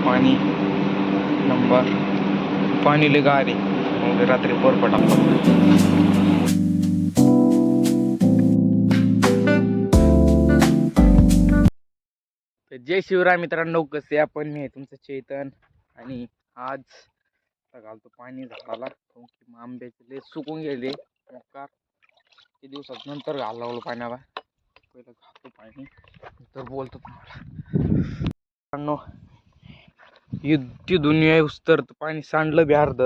पाणी नंबर. पाणी लय मग रात्री बर्फ टाकतो जय शिवराय मित्रांनो कसे आपण मी आहे तुमचं चेतन आणि आज घालतो पाणी झाडाला. की आंब्याचे लय सुकून गेले. मोकार. किती दिवसात नंतर घाल लागलो पाण्याला. पहिलं घालतो पाणी. नंतर बोलतो तुम्हाला. मित्रांनो ती दुनिया येऊस तर पाणी सांडलं बी अर्ध.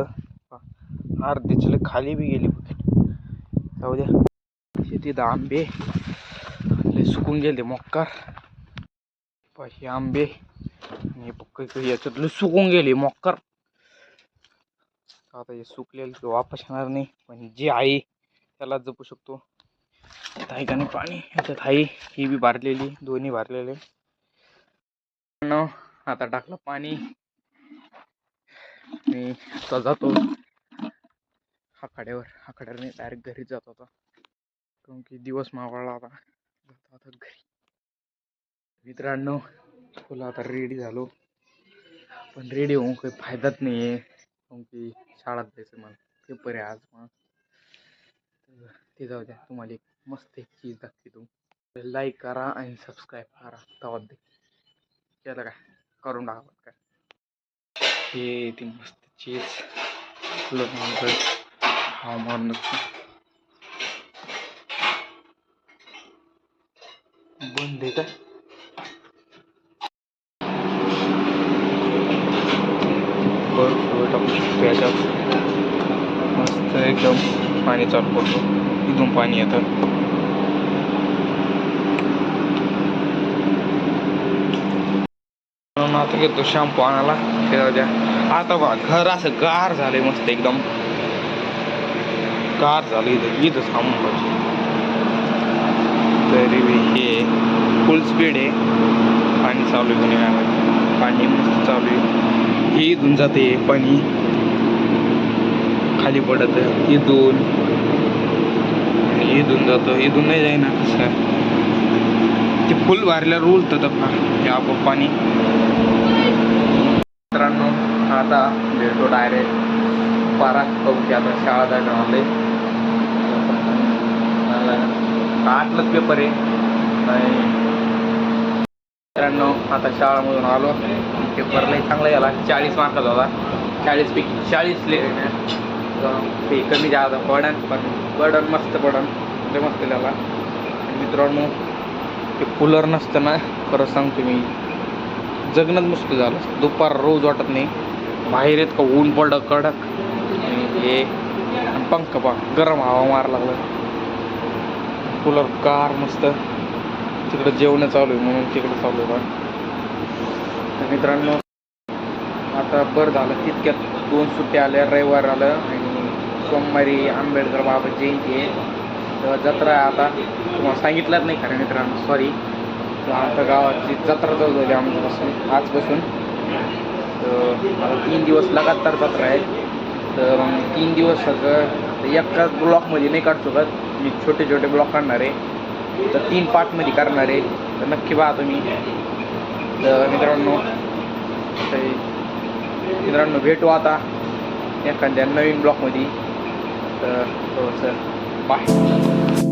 अर्ध्याच्या खाली बी गेली जाऊ द्या. शेतीत आंबे. लय सुकून गेले मोकार. हे आंबे आणि पक्क याच्यातले सुकून गेले मोक्कर आता हे सुकलेलं वापस येणार नाही. पण जे आहे त्याला जपू शकतो. आहे का नाही पाणी? याच्यात आहे. ही बी भरलेली दोन्ही भरलेले. आता टाकलं पाणी. मी आता जातो. हाकाड्यावर हाकाड्यावर डायरेक्ट घरी जात होता कारण की दिवस मावळला आता. आता घरी. मित्रांनो फुलं आता रेडी झालो. पण रेडी होऊन काही फायदाच नाही आहे कारण की शाळात जायचं मला. पेपर आहे आज मग ते जाऊ द्या. तुम्हाला एक मस्त एक चीज दाखते तू. लाईक करा आणि सबस्क्राईब करा. तवा दे. केलं काय? करून टाका काय हे ती मस्त. चीज फुलं म्हणतात हा। मारून बंद आहे काय टाकू शकतो याच्यात मस्त एकदम पाणी चालू करतो इथून पाणी येतं म्हणून आता घेतो शॅम्पू आणायला द्या. आता बा घर असं गार झालंय मस्त एकदम. गार झालं इथं इथं थांबून पाहिजे तरी बी हे फुल स्पीड आहे. पाणी चालू आहे पुण्यामध्ये पाणी मस्त चालू आहे. हे इथून जाते पाणी. खाली पडत इथून. इथून जातो. इथून नाही जाईना कसं. ते फुल भरल्यावर उलतं फार. हे आपोआप पाणी. आता भेटतो डायरेक्ट बारा की आता शाळा जायला आले आठलाच पेपर आहे. आणि मित्रांनो आता शाळामधून आलो. पेपर लई चांगला गेला. चाळीस मार्काचा होता. चाळीसपैकी चाळीस ले ते कमी जादा पडन पण पडन मस्त पडन ते मस्त लिहिला मित्रांनो ते कूलर नसतं ना खरं सांगतो मी जगणंच मुश्किल झालं. दुपार रोज वाटत नाही. बाहेर येत का? ऊन पडलं कडक. आणि हे आणि पा गरम हवा मार लागलं. कूलर कार मस्त तिकडं जेवण चालू आहे म्हणून तिकडं चालू आहे तर मित्रांनो आता बरं झालं. तितक्यात दोन सुट्ट्या आल्या रविवार आलं आणि सोमवारी आंबेडकर बाबा जयंती आहे. जत्रा आहे आता. तुम्हाला सांगितलंच नाही खरं मित्रांनो सॉरी आता गावाची जत्रा चालू झाली आमच्यापासून आजपासून. तर मला तीन दिवस लगातार जत्रा आहे. तर मग तीन दिवस सगळं एकाच ब्लॉकमध्ये नाही काढू शकत. मी छोटे छोटे ब्लॉक काढणार आहे. तर तीन पार्टमध्ये करणार आहे. तर नक्की पहा तुम्ही. तर मित्रांनो ते मित्रांनो भेटू आता एखाद्या नवीन ब्लॉकमध्ये. तर हो सर बाय